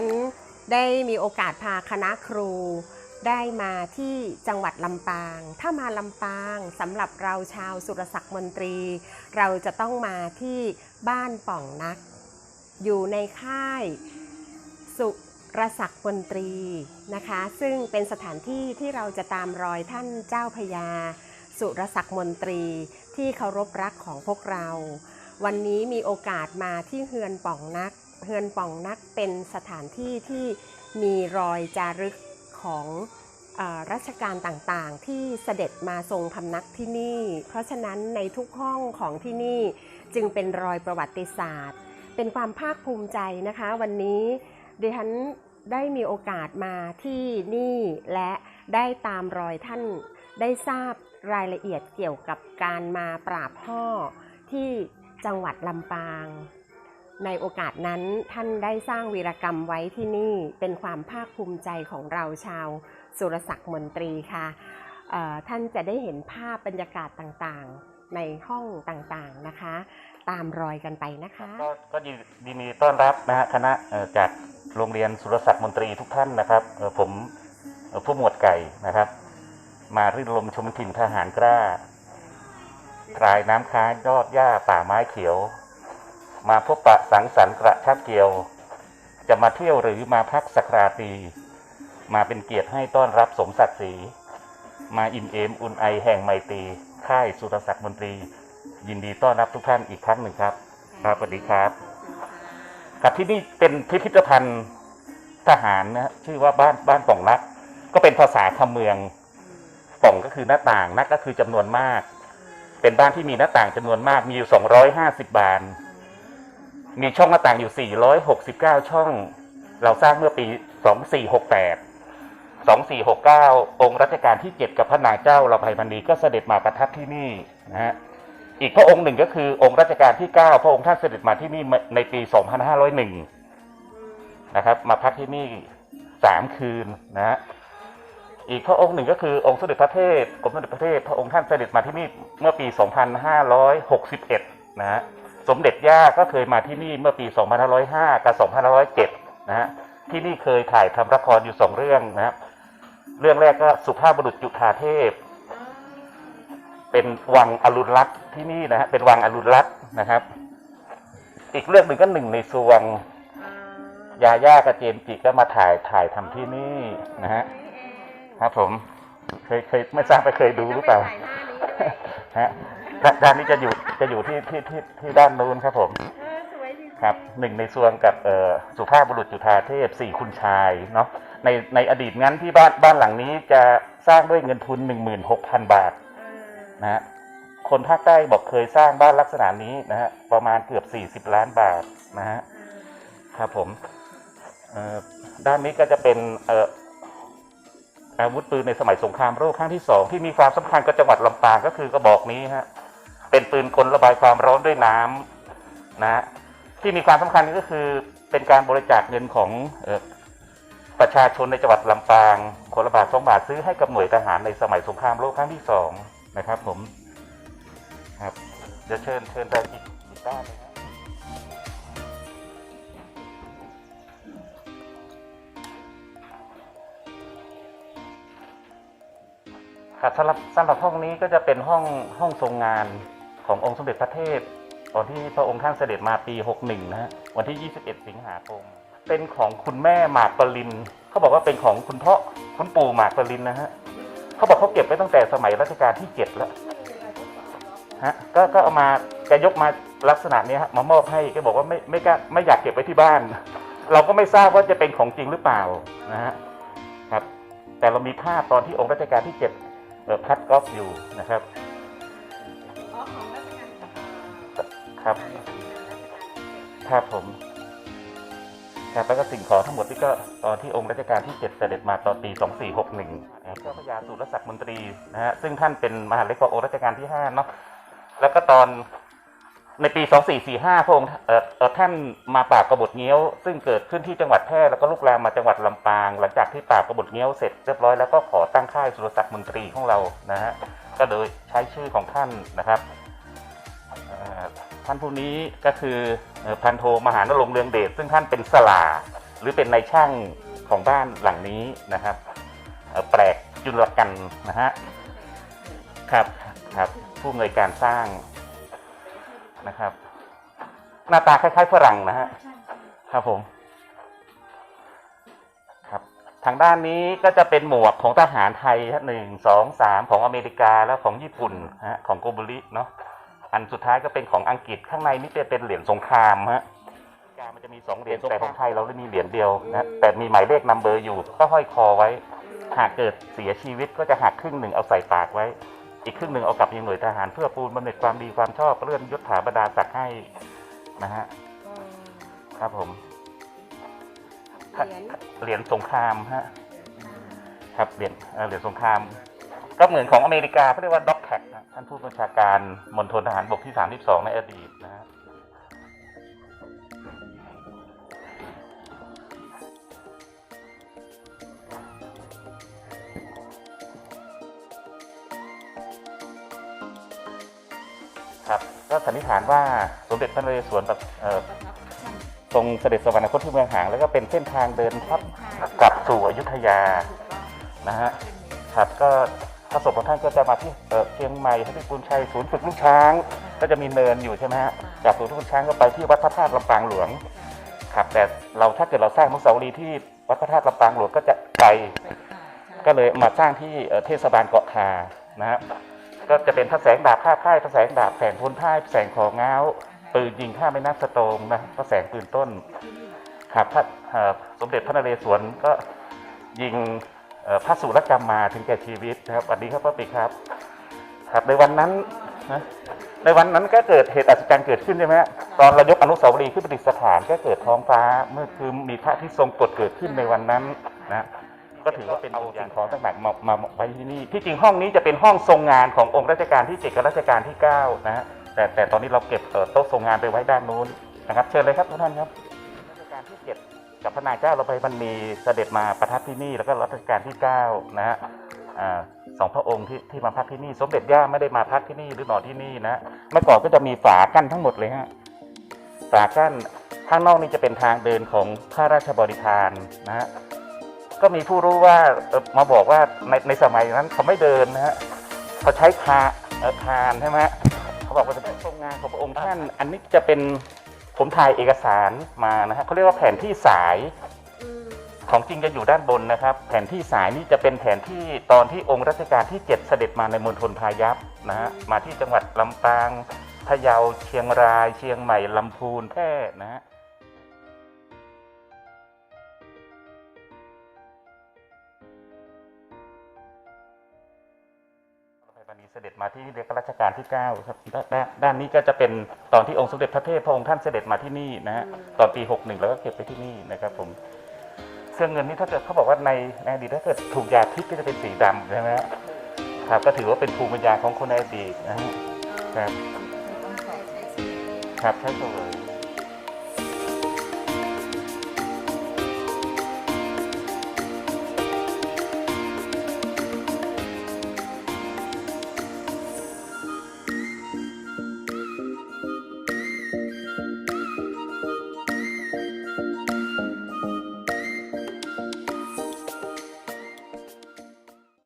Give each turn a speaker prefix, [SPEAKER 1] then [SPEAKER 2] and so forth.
[SPEAKER 1] ฉันได้มีโอกาสพาคณะครู ได้มาที่จังหวัดลำปาง ถ้ามาลำปางสำหรับเราชาวสุรศักดิ์มนตรี เราจะต้องมาที่บ้านป่องนัก อยู่ในค่ายสุรศักดิ์มนตรีนะคะ ซึ่งเป็นสถานที่ที่เราจะตามรอยท่านเจ้าพญาสุรศักดิ์มนตรีที่เคารพรักของพวกเรา วันนี้มีโอกาสมาที่เฮือนป่องนัก เฮือนป่องนักเป็นสถานที่ที่มีรอยจารึกของอรัชกาลต่างๆ ที่เสด็จมาทรงพำนักที่นี่ เพราะฉะนั้นในทุกห้องของที่นี่จึงเป็นรอยประวัติศาสตร์ เป็นความภาคภูมิใจนะคะ วันนี้ดิฉันได้มีโอกาสมาที่นี่ และได้ตามรอยท่านได้ทราบรายละเอียดเกี่ยวกับการมาปราบพ่อที่จังหวัดลำปาง ในโอกาสนั้นท่านได้สร้างวีรกรรมไว้ที่นี่เป็นความภาคภูมิใจของเราชาวสุรศักดิ์มนตรีค่ะท่านจะได้เห็นภาพบรรยากาศต่างๆ ในห้องต่างๆนะคะ ตามรอยกันไปนะคะ
[SPEAKER 2] ก็ก็ยินยินดีต้อนรับนะฮะคณะจากโรงเรียนสุรศักดิ์มนตรีทุกท่านนะครับผมผู้หมวดไก่นะครับ มารื่นรมชมถิ่นทหารกล้าพรายน้ำค้างยอดหญ้าป่าไม้เขียว มาพบปะสังสรรค์กระชับเกี่ยว จะมาเที่ยวหรือมาพักสักราตรีมาเป็นเกียรติให้ต้อนรับสมศักดิ์ศรีมาอิ่มเอมอุ่นไอแห่งไมตรีค่ายสุรศักดิ์มนตรี ยินดีต้อนรับทุกท่านอีกครั้งหนึ่งครับครับสวัสดีครับครับที่นี่เป็นพิพิธภัณฑ์ทหารนะชื่อว่าบ้านบ้านป่องนัก ก็เป็นภาษาคำเมืองป่องก็คือหน้าต่างนักก็คือจำนวนมาก เป็นบ้านที่มีหน้าต่างจำนวนมากมีอยู่250บาน มีช่องหน้าต่างอยู่ 469 ช่อง เราสร้างเมื่อปี 2468 2469 องค์รัชกาลที่ 7 กับพระนางเจ้าเราภัยพันนีก็เสด็จมาประทับที่นี่นะฮะ อีกพระองค์หนึ่งก็คือองค์รัชกาลที่ 9 พระองค์ท่านเสด็จมาที่นี่ในปี 2501 นะครับ มาพักที่นี่ 3 คืนนะฮะ อีกพระองค์หนึ่งก็คือองค์สมเด็จพระเทพกรมสมเด็จพระเทพพระองค์ท่านเสด็จมาที่นี่เมื่อปี 2561 นะฮะ สมเด็จย่าก็เคยมาที่นี่เมื่อปี 2505 กับ 2507 นะฮะ ที่นี่เคยถ่ายทำละครอยู่สองเรื่องนะครับ เรื่องแรกก็สุภาพบุรุษจุฑาเทพ เป็นวังอรุณรัตน์ที่นี่นะฮะ เป็นวังอรุณรัตน์นะครับ อีกเรื่องหนึ่งก็หนึ่งในสวงยาย่ากับเจมส์จิก็มาถ่ายถ่ายทำที่นี่นะฮะ ครับผม เคยเคยไม่ทราบไปเคยดูหรือเปล่าฮะ ด้านด้านนี้จะอยู่จะอยู่ที่ที่ที่ที่ด้านนู้นครับผมครับหนึ่งในส่วนกับเอ่อสุภาพบุรุษจุฑาเทพสี่คุณชายเนาะในในอดีตงั้นที่บ้านบ้านหลังนี้จะสร้างด้วยเงินทุนหนึ่งหมื่นหกพันบาทนะฮะคนภาคใต้บอกเคยสร้างบ้านลักษณะนี้นะฮะประมาณเกือบสี่สิบล้านบาทนะฮะครับผมเอ่อด้านนี้ก็จะเป็นเอ่ออาวุธปืนในสมัยสงครามโลกครั้งที่สองที่มีความสำคัญกับจังหวัดลำปางก็คือกระบอกนี้ฮะ เป็นปืนกลระบายความร้อนด้วยน้ำนะฮะที่มีความสำคัญก็คือเป็นการบริจาคเงินของออประชาชนในจังหวัดลำปางคนละบาทสองบาทซื้อให้กับหน่วยทหารในสมัยสงครามโลกครั้งที่สองนะครับผมครับเดี๋ยวเชิญเชิญไปอีกอีกด้านเลยนะครับสำหรับสำหรับห้องนี้ก็จะเป็นห้องห้องทรงงาน ขององค์สมเด็จพระเทพตอนที่พระองค์ท่านเสด็จมาปี 61 นะฮะวันที่ 21 สิงหาคมเป็นของคุณแม่หมากปรินเขาบอกว่าเป็นของคุณพ่อคุณปู่หมากปรินนะฮะเขาบอกเขาเก็บไว้ตั้งแต่สมัยรัชกาลที่7แล้วฮะก็ก็เอามาแกยกมาลักษณะนี้ฮะมามอบให้แกบอกว่าไม่ไม่กล้าไม่อยากเก็บไว้ที่บ้าน เราก็ไม่ทราบว่าจะเป็นของจริงหรือเปล่านะฮะครับ แต่เรามีภาพตอนที่องค์รัชกาลที่7เอ่อพัดกอล์ฟอยู่นะครับ ครับ ครับผม ครับแล้วก็สิ่งของทั้งหมดที่ก็ตอนที่องค์รัชกาลที่ 7 เสด็จมาตอนปี 2461นะครับก็พระยาสุรศักดิ์มนตรีนะฮะซึ่งท่านเป็นมหาเล็กกว่าองค์รัชกาลที่ 5 เนาะแล้วก็ตอนในปี 2445 พระองค์เอ่อท่านมาปราบกบฏเงี้ยว ซึ่งเกิดขึ้นที่จังหวัดแพร่แล้วก็ลุกลามมาจังหวัดลำปาง หลังจากที่ปราบกบฏเงี้ยวเสร็จเรียบร้อยแล้วก็ขอตั้งค่ายสุรศักดิ์มนตรีของเรานะฮะก็โดยใช้ชื่อของท่านนะครับ ท่านผู้นี้ก็คือพันโทมหานรงเรืองเดชซึ่งท่านเป็นสลา หรือเป็นนายช่างของบ้านหลังนี้นะครับ แปลกจุลกันนะฮะครับครับผู้อำนวยการสร้างนะครับ หน้าตาคล้ายๆฝรั่งนะฮะครับผมครับ ทางด้านนี้ก็จะเป็นหมวกของทหารไทยหนึ่งสองสามของอเมริกาแล้วของญี่ปุ่นฮะของโกบุริเนาะ อันสุดท้ายก็เป็นของอังกฤษข้างในนี่จะเป็นเหรียญสงครามฮะการมันจะมีสองเหรียญแต่ของไทยเราได้มีเหรียญเดียวนะแต่มีหมายเลขนัมเบอร์อยู่ก็ห้อยคอไว้ หากเกิดเสียชีวิตก็จะหักครึ่งหนึ่งเอาใส่ปากไว้ อีกครึ่งหนึ่งเอากลับยังหน่วยทหารเพื่อปูนบำเหน็จความดีความชอบเลื่อนยศถาบรรดาศักดิ์ให้นะฮะครับผม
[SPEAKER 1] เหรียญ
[SPEAKER 2] เหรียญสงครามฮะครับเหรียญเอ่อเหรียญสงครามก็เหมือนของอเมริกาเขาเรียกว่าด็อกแท่านผู้บัญชาการมณฑลทหารบกที่ 32 ในอดีตนะฮะครับก็สันนิษฐานว่าสมเด็จพระนเรศวรแบบทรงเสด็จสวรรคตที่เมืองหาง แล้วก็เป็นเส้นทางเดินทับกลับสู่อยุธยานะฮะครับก็ พระศพของท่านก็จะมาที่เอ่อเชียงใหม่พระพิบูลชัยศูนย์ฝึกลูกช้าง ก็จะมีเนินอยู่ใช่ไหมฮะจากศูนย์ฝึกลูกช้างก็ไปที่วัดพระธาตุลำปางหลวงครับแต่เราถ้าเกิดเราสร้างอนุสาวรีย์ที่วัดพระธาตุลำปางหลวงก็จะไกลก็เลยมาสร้างที่เอ่อเทศบาลเกาะคานะฮะก็จะเป็นพระแสงดาบผ้าพ่ายพระแสงดาบแสงพลพ่ายแสงของง้าวปืนยิงข้ามแม่น้ำสโตงนะพระแสงปืนต้นครับพระเอ่อสมเด็จพระนเรศวรก็ยิงเอ่อ พระสุรกรรมมาถึงแก่ชีวิตนะครับสวัสดีครับพ่อปิครับครับ ในวันนั้นนะในวันนั้นก็เกิดเหตุอัศจรรย์เกิดขึ้นใช่ไหมตอนเรายกอนุสาวรีย์ขึ้นประดิษฐานก็เกิดท้องฟ้าเมื่อคือมีพระที่ทรงกฎเกิดขึ้นในวันนั้นนะก็ถือว่าเป็นเอาสิ่งของต่างๆมามามาไว้ที่นี่ที่จริงห้องนี้จะเป็นห้องทรงงานขององค์รัชกาลที่เจ็ดกับรัชกาลที่เก้านะฮะแต่แต่ตอนนี้เราเก็บโต๊ะทรงงานไปไว้ด้านนู้นนะครับ เชิญเลยครับทุกท่านครับรัชกาลที่เจ็ด กับพระนางเจ้าเราไปมันมีเสด็จมาประทับที่นี่แล้วก็รัชกาลที่เก้านะฮะสองพระองค์ที่ที่มาพักที่นี่ สมเด็จย่าไม่ได้มาพักที่นี่หรือนอนที่นี่นะเมื่อก่อนก็จะมีฝากั้นทั้งหมดเลยฮะฝากั้นข้างนอกนี่จะเป็นทางเดินของข้าราชบริพารนะฮะก็มีผู้รู้ว่าเออมาบอกว่าในในสมัยนั้นเขาไม่เดินนะฮะเขาใช้คาเออคานใช่ไหมเขาบอกว่าจะเป็นทรงงานของพระองค์ท่าน อันนี้จะเป็น ผมถ่ายเอกสารมานะฮะเขาเรียกว่าแผนที่สายของจริงจะอยู่ด้านบนนะครับ แผนที่สายนี่จะเป็นแผนที่ตอนที่องค์รัชกาลที่ 7 เสด็จมาในมณฑลพายัพนะฮะมาที่จังหวัดลำปางพะเยาเชียงราย เชียงใหม่ลำพูนแพร่นะฮะ เสด็จมาที่เรียกรัชกาลที่9ครับด้านด้านด้านนี้ก็จะเป็นตอนที่องค์สมเด็จพระเทพพระองค์ท่านเสด็จมาที่นี่นะฮะตอนปี 61 แล้วก็เก็บไปที่นี่นะครับผมเครื่องเงินนี่ถ้าเกิดเขาบอกว่าในในอดีตถ้าเกิดถูกยาพิษก็จะเป็นสีดำใช่ไหมฮะครับก็ถือว่าเป็นภูมิปัญญาของคนในอดีตนะฮะครับครับใช่เลย